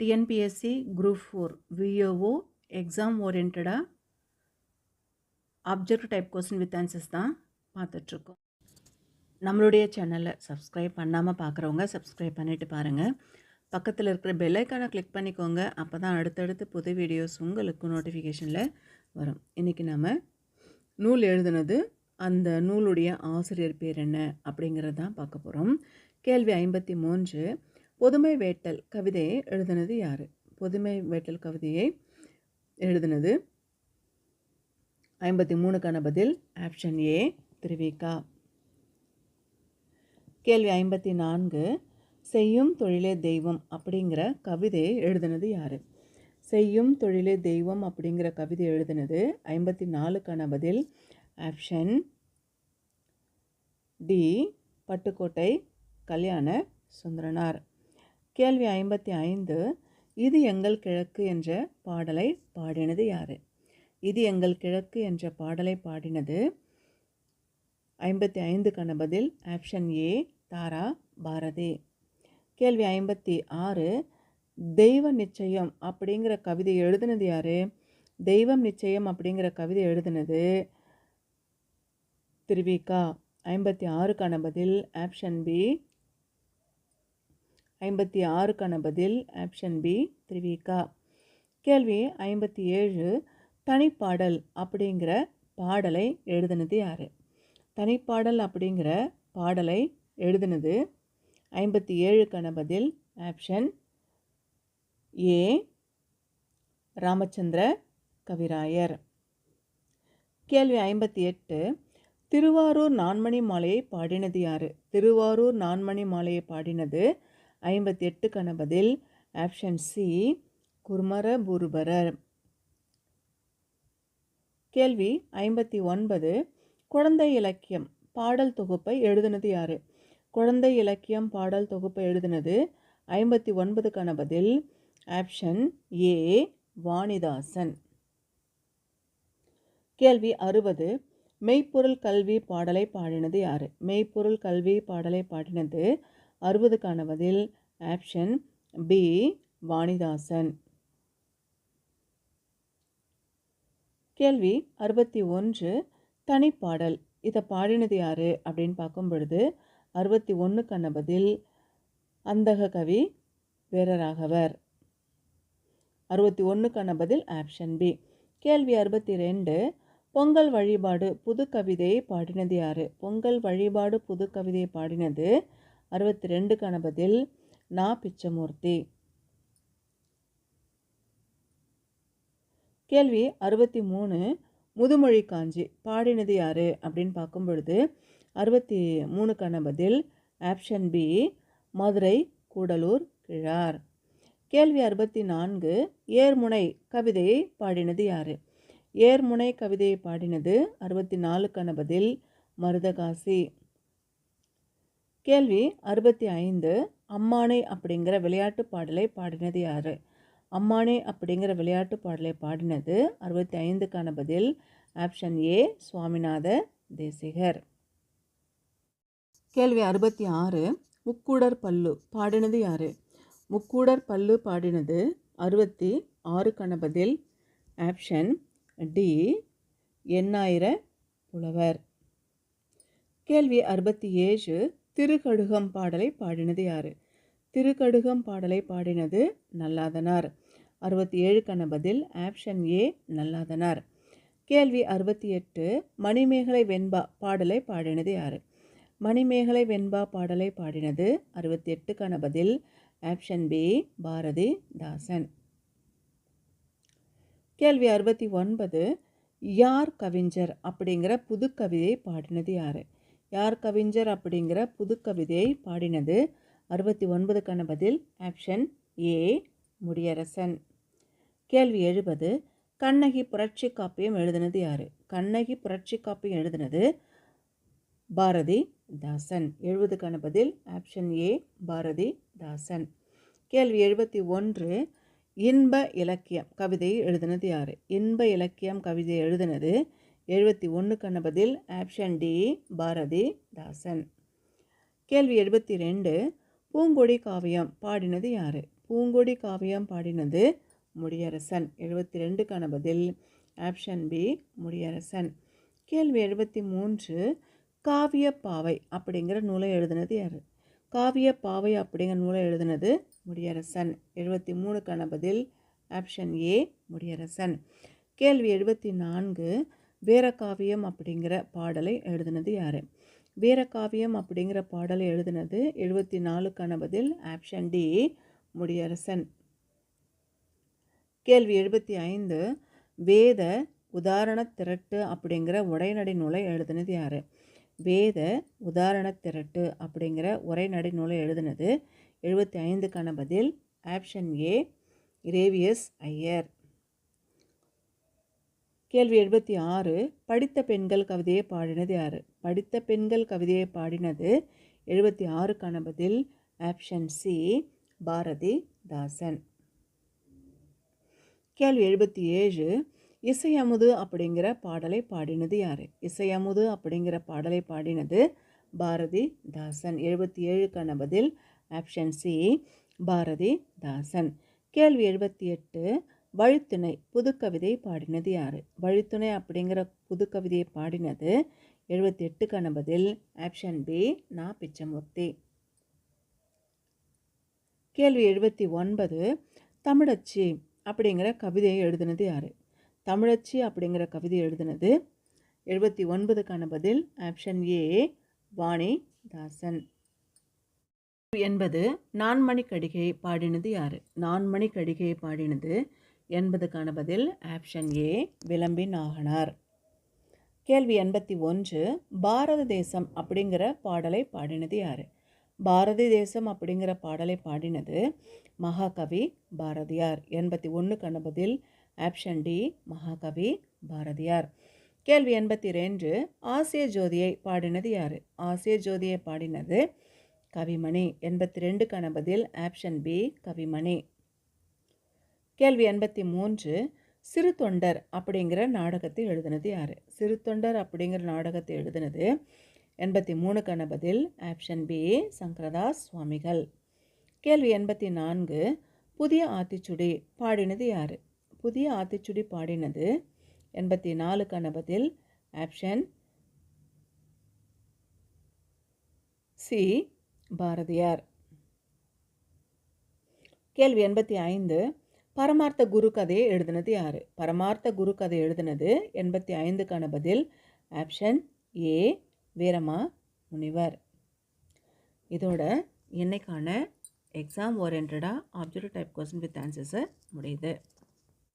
TNPSC group four VAO exam ஓரியன்டாக object type question with answers தான் பார்த்துட்ருக்கோம். நம்மளுடைய சேனலை சப்ஸ்கிரைப் பண்ணாமல் பார்க்குறவங்க சப்ஸ்கிரைப் பண்ணிவிட்டு பாருங்கள் பக்கத்தில் இருக்கிற பெல்லைக்கானை கிளிக் பண்ணிக்கோங்க. அப்போ தான் அடுத்தடுத்து புது வீடியோஸ் உங்களுக்கு நோட்டிஃபிகேஷனில் வரும். இன்றைக்கி நம்ம நூல் எழுதுனது அந்த நூலுடைய ஆசிரியர் பேர் என்ன அப்படிங்கிறது தான் பார்க்க போகிறோம் கேள்வி ஐம்பத்தி மூன்று பொதுமை வேட்டல் கவிதையை எழுதினது யார்? பொதுமை வேட்டல் கவிதையை எழுதினது ஐம்பத்தி மூணுக்கான பதில் ஆப்ஷன் ஏ திருவிகா கேள்வி ஐம்பத்தி நான்கு செய்யும் தொழிலே தெய்வம் அப்படிங்கிற கவிதையை எழுதினது யார்? செய்யும் தொழிலே தெய்வம் அப்படிங்கிற கவிதை எழுதினது ஐம்பத்தி நாலுக்கான பதில் ஆப்ஷன் டி பட்டுக்கோட்டை கல்யாண சுந்தரனார். கேள்வி ஐம்பத்தி ஐந்து இது எங்கள் கிழக்கு என்ற பாடலை பாடினது யார்? இது எங்கள் கிழக்கு என்ற பாடலை பாடினது ஐம்பத்தி ஐந்துக்கான பதில் ஆப்ஷன் ஏ தாரா பாரதி. கேள்வி ஐம்பத்தி ஆறு தெய்வ நிச்சயம் அப்படிங்கிற கவிதை எழுதுனது யார்? தெய்வம் நிச்சயம் அப்படிங்கிற கவிதை எழுதுனது திருவிகா. ஐம்பத்தி ஆறுக்கான பதில் ஆப்ஷன் பி ஐம்பத்தி ஆறுக்கான பதில் ஆப்ஷன் பி திருவிகா. கேள்வி ஐம்பத்தி ஏழு தனிப்பாடல் அப்படிங்கிற பாடலை எழுதுனது யார்? தனிப்பாடல் அப்படிங்கிற பாடலை எழுதுனது ஐம்பத்தி ஏழுக்கான பதில் ஆப்ஷன் ஏ ராமச்சந்திர கவிராயர். கேள்வி ஐம்பத்தி எட்டு திருவாரூர் நான்மணி மாலையை பாடினது யார்? திருவாரூர் நான்மணி மாலையை பாடினது ஐம்பத்தி எட்டுக்கான பதில் ஆப்ஷன் சி குர்மரபுருபரர் கேள்வி ஐம்பத்தி ஒன்பது குழந்தை இலக்கியம் பாடல் தொகுப்பை எழுதுனது யார்? குழந்தை இலக்கியம் பாடல் தொகுப்பை எழுதுனது ஐம்பத்தி ஒன்பதுக்கான பதில் ஆப்ஷன் ஏ வாணிதாசன். கேள்வி அறுபது மெய்ப்பொருள் கல்வி பாடலை பாடினது யார்? மெய்ப்பொருள் கல்வி பாடலை பாடினது அறுபதுக்கான பதில் ஆப்ஷன் பி வாணிதாசன். கேள்வி அறுபத்தி ஒன்று தனிப்பாடல். இதை பாடினது யார்? அப்படின்னு பார்க்கும் பொழுது அறுபத்தி ஒன்றுக்கான பதில் அந்தக கவி வீரராகவர். அறுபத்தி ஒன்றுக்கான பதில் ஆப்ஷன் பி கேள்வி அறுபத்தி ரெண்டு பொங்கல் வழிபாடு புது கவிதையை பாடினது யார்? பொங்கல் வழிபாடு புது கவிதையை பாடினது அறுபத்தி ரெண்டுக்கான பதில் நா பிச்சமூர்த்தி கேள்வி அறுபத்தி மூணு முதுமொழி காஞ்சி பாடினது யார்? அப்படின்னு பார்க்கும் பொழுது அறுபத்தி மூணுக்கான பதில் ஆப்ஷன் பி மதுரை கூடலூர் கிழார். கேள்வி அறுபத்தி நான்கு ஏர்முனை கவிதையை பாடினது யார்? ஏர்முனை கவிதையை பாடினது அறுபத்தி நாலுக்கான பதில் மருதகாசி. கேள்வி அறுபத்தி ஐந்து அம்மானை அப்படிங்கிற விளையாட்டு பாடலை பாடினது யார்? அம்மானே அப்படிங்கிற விளையாட்டு பாடலை பாடினது அறுபத்தி ஐந்துக்கான பதில் ஆப்ஷன் ஏ சுவாமிநாத தேசிகர். கேள்வி அறுபத்தி ஆறு முக்கூடர் பல்லு பாடினது யார்? முக்கூடர் பல்லு பாடினது அறுபத்தி ஆறுக்கான பதில் ஆப்ஷன் டி எண்ணாயிர புலவர். கேள்வி அறுபத்தி ஏழு திருக்கடுகம் பாடலை பாடினது யார்? திருக்கடுகம் பாடலை பாடினது நல்லாதனார். அறுபத்தி ஏழுக்கான பதில் ஆப்ஷன் ஏ நல்லாதனார். கேள்வி அறுபத்தி எட்டு மணிமேகலை வெண்பா பாடலை பாடினது யார்? மணிமேகலை வெண்பா பாடலை பாடினது அறுபத்தி எட்டுக்கான பதில் ஆப்ஷன் பி பாரதி தாசன். கேள்வி அறுபத்தி ஒன்பது யார் கவிஞர் அப்படிங்கிற புது பாடினது யார்? யார் கவிஞர் அப்படிங்கிற புது கவிதையை பாடினது. அறுபத்தி ஒன்பதுக்கான பதில் ஆப்ஷன் ஏ முடியரசன். கேள்வி எழுபது கண்ணகி புரட்சி காப்பியம் எழுதினது யார்? கண்ணகி புரட்சி காப்பியம் எழுதினது பாரதி தாசன். எழுபதுக்கான பதில் ஆப்ஷன் ஏ பாரதி தாசன். கேள்வி எழுபத்தி ஒன்று இன்ப இலக்கியம் கவிதையை எழுதினது யார்? இன்ப இலக்கியம் கவிதையை எழுதினது எழுபத்தி ஒன்றுக்கான பதில் ஆப்ஷன் டி பாரதி தாசன். கேள்வி எழுபத்தி ரெண்டு பூங்கொடி காவியம் பாடினது யார்? பூங்கொடி காவியம் பாடினது முடியரசன். எழுபத்தி ரெண்டுக்கான பதில் ஆப்ஷன் பி முடியரசன். கேள்வி எழுபத்தி மூன்று காவியப்பாவை அப்படிங்கிற நூலை எழுதினது யார்? காவியப்பாவை அப்படிங்கிற நூலை எழுதினது முடியரசன். எழுபத்தி மூணுக்கான பதில் ஆப்ஷன் ஏ முடியரசன். கேள்வி எழுபத்தி நான்கு வீரகாவியம் அப்படிங்கிற பாடலை எழுதினது யார்? வீரகாவியம் அப்படிங்கிற பாடலை எழுதினது எழுபத்தி நாலுக்கான பதில் ஆப்ஷன் டி முடியரசன். கேள்வி எழுபத்தி ஐந்து வேத உதாரண திரட்டு அப்படிங்கிற உரைநடை நூலை எழுதினது யார்? வேத உதாரண திரட்டு அப்படிங்கிற உரைநடை நூலை எழுதினது எழுபத்தி ஐந்துக்கான பதில் ஆப்ஷன் ஏ இரேவியஸ் ஐயர். கேள்வி எழுபத்தி ஆறு படித்த பெண்கள் கவிதையை பாடினது யார்? படித்த பெண்கள் கவிதையை பாடினது எழுபத்தி ஆறுக்கான பதில் ஆப்ஷன் சி பாரதி தாசன். கேள்வி எழுபத்தி ஏழு இசையமுது அப்படிங்கிற பாடலை பாடினது யார்? இசையமுது அப்படிங்கிற பாடலை பாடினது பாரதி தாசன். எழுபத்தி ஏழுக்கான பதில் ஆப்ஷன் சி பாரதி தாசன். கேள்வி எழுபத்தி எட்டு வழித்துணை புதுக்கவிதை பாடினது யார்? வழித்துணை அப்படிங்கிற புதுக்கவிதையை பாடினது எழுபத்தி எட்டுக்கான பதில் ஆப்ஷன் பி நா பிச்சமூர்த்தி. கேள்வி எழுபத்தி ஒன்பது தமிழச்சி அப்படிங்கிற கவிதையை எழுதினது யார்? தமிழச்சி அப்படிங்கிற கவிதை எழுதினது எழுபத்தி ஒன்பதுக்கான பதில் ஆப்ஷன் ஏ வாணி தாசன் என்பது நான்மணி கடிகையை பாடினது யார்? நான்மணி கடிகையை பாடினது என்பதுக்கான பதில் ஆப்ஷன் ஏ விளம்பின் ஆகனார். கேள்வி எண்பத்தி ஒன்று பாரத தேசம் அப்படிங்கிற பாடலை பாடினது யார்? பாரதி தேசம் அப்படிங்கிற பாடலை பாடினது மகாகவி பாரதியார். எண்பத்தி ஒன்றுக்கான பதில் ஆப்ஷன் டி மகாகவி பாரதியார். கேள்வி எண்பத்தி ரெண்டு ஆசிய ஜோதியை பாடினது யார்? ஆசிய ஜோதியை பாடினது கவிமணி. எண்பத்தி ரெண்டுக்கான பதில் ஆப்ஷன் பி கவிமணி. கேள்வி எண்பத்தி மூன்று சிறு தொண்டர் அப்படிங்கிற நாடகத்தை எழுதினது யார்? சிறு தொண்டர் அப்படிங்கிற நாடகத்தை எழுதினது எண்பத்தி மூணுக்கான பதில் ஆப்ஷன் பி சங்கரதாஸ் சுவாமிகள். கேள்வி எண்பத்தி நான்கு புதிய ஆத்திச்சுடி பாடினது யார்? புதிய ஆத்திச்சுடி பாடினது எண்பத்தி நாலுக்கான பதில் ஆப்ஷன் சி பாரதியார். கேள்வி எண்பத்தி ஐந்து பரமார்த்த குரு கதையை எழுதினது யார்? பரமார்த்த குரு கதை எழுதினது எண்பத்தி ஐந்துக்கான பதில் ஆப்ஷன் ஏ வீரமா முனிவர். இதோட என்னைக்கான எக்ஸாம் ஓரியன்டாக ஆப்ஜெக்டிவ் டைப் கொஸ்டின் வித் ஆன்சர்ஸை முடியுது.